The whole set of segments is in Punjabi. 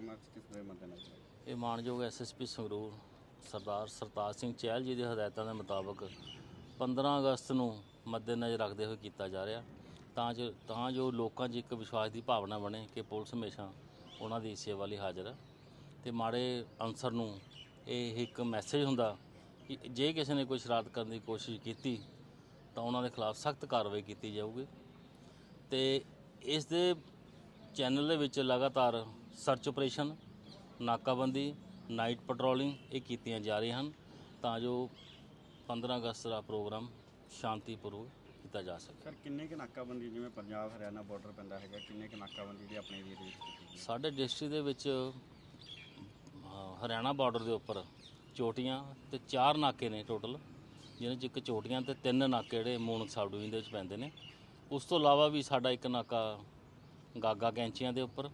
ਮਾਰਚ ਕਿਸ ਦੇ ਮੱਦੇਨਜ਼ਰ ਹੈ? ਇਹ ਮਾਨਯੋਗ ਐਸਐਸਪੀ ਸੰਗਰੂਰ ਸਰਦਾਰ ਸਰਤਾਜ ਸਿੰਘ ਚਹਿਲ ਜੀ ਦੇ ਹਦਾਇਤਾਂ ਦੇ ਮੁਤਾਬਕ 15 ਅਗਸਤ ਨੂੰ ਮੱਦੇਨਜ਼ਰ ਰੱਖਦੇ ਹੋਏ ਕੀਤਾ ਜਾ ਰਿਹਾ। ਤਾਂ ਜੋ ਤਾਂ ਜੋ ਲੋਕਾਂ 'ਚ ਇੱਕ ਵਿਸ਼ਵਾਸ ਦੀ ਭਾਵਨਾ ਬਣੇ ਕਿ ਪੁਲਿਸ ਹਮੇਸ਼ਾ ਉਹਨਾਂ ਦੀ ਸੇਵਾ ਲਈ ਹਾਜ਼ਰ ਹੈ ਤੇ ਮਾੜੇ ਅਨਸਰ ਨੂੰ ਇਹ ਇੱਕ ਮੈਸੇਜ ਹੁੰਦਾ ਕਿ ਜੇ ਕਿਸੇ ਨੇ ਕੋਈ ਸ਼ਰਾਰਤ ਕਰਨ ਦੀ ਕੋਸ਼ਿਸ਼ ਕੀਤੀ, ਤਾਂ ਉਹਨਾਂ ਦੇ ਖਿਲਾਫ ਸਖਤ ਕਾਰਵਾਈ ਕੀਤੀ ਜਾਊਗੀ। ਤੇ ਇਸ ਦੇ ਚੈਨਲ ਦੇ ਵਿੱਚ ਲਗਾਤਾਰ ਸਰਚ ਆਪਰੇਸ਼ਨ ਨਾਕਾਬੰਦੀ ਨਾਈਟ ਪੈਟਰੋਲਿੰਗ ਇਹ ਕੀਤੀਆਂ ਜਾ ਰਹੀਆਂ ਹਨ ਤਾਂ ਜੋ 15 ਅਗਸਤ ਦਾ ਪ੍ਰੋਗਰਾਮ ਸ਼ਾਂਤੀਪੂਰਵਕ ਕੀਤਾ ਜਾ ਸਕੇ ਸਰ ਕਿੰਨੇ ਕੁ ਨਾਕਾਬੰਦੀ ਜਿਵੇਂ ਪੰਜਾਬ ਹਰਿਆਣਾ ਬਾਰਡਰ ਪੈਂਦਾ ਹੈਗਾ ਕਿੰਨੇ ਕੁ ਨਾਕਾਬੰਦੀ ਦੀ ਆਪਣੇ ਏਰੀਆ ਦੇ ਵਿੱਚ ਕੀਤੀ ਗਈ? ਸਾਡੇ ਡਿਸਟ੍ਰਿਕਟ ਦੇ ਵਿੱਚ ਹਰਿਆਣਾ ਬਾਰਡਰ ਦੇ ਉੱਪਰ ਚੋਟੀਆਂ ਤੇ ਚਾਰ ਨਾਕੇ ਨੇ ਟੋਟਲ ਜਿਹਨਾਂ 'ਚ ਇੱਕ ਚੋਟੀਆਂ ਤੇ ਤਿੰਨ ਨਾਕੇ ਜਿਹੜੇ ਮੂਨਕ ਸਬ ਡਿਵੀਜ਼ਨ ਦੇ ਵਿੱਚ ਪੈਂਦੇ ਨੇ ਉਸ ਤੋਂ ਇਲਾਵਾ ਵੀ ਸਾਡਾ ਇੱਕ ਨਾਕਾ ਗਾਗਾ ਕੈਂਚੀਆਂ ਦੇ ਉੱਪਰ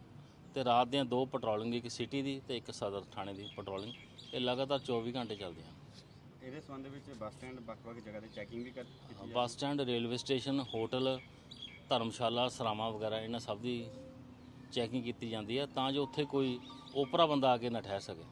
ਤੇ ਰਾਤ ਦੀਆਂ ਦੋ ਪੈਟਰੋਲਿੰਗ ਇੱਕ ਸਿਟੀ ਦੀ ਤੇ ਇੱਕ ਸਦਰ ਥਾਣੇ ਦੀ ਪੈਟਰੋਲਿੰਗ ਇਹ ਲਗਾਤਾਰ 24 ਘੰਟੇ ਚੱਲਦੀਆਂ। ਇਹਦੇ ਸੰਬੰਧ ਵਿੱਚ ਬੱਸ ਸਟੈਂਡ ਵੱਖ-ਵੱਖ ਜਗ੍ਹਾ ਤੇ ਚੈਕਿੰਗ ਵੀ ਕਰ ਕੀਤੀ ਜਾ bus stand railway station hotel ਧਰਮਸ਼ਾਲਾ ਸਰਾਵਾਂ ਵਗੈਰਾ ਇਹਨਾਂ ਸਭ ਦੀ ਚੈਕਿੰਗ ਕੀਤੀ ਜਾਂਦੀ ਹੈ ਤਾਂ ਜੋ ਉੱਥੇ ਕੋਈ ਓਪਰਾ ਬੰਦਾ ਆ ਕੇ ਨਾ ਠਹਿਰ ਸਕੇ।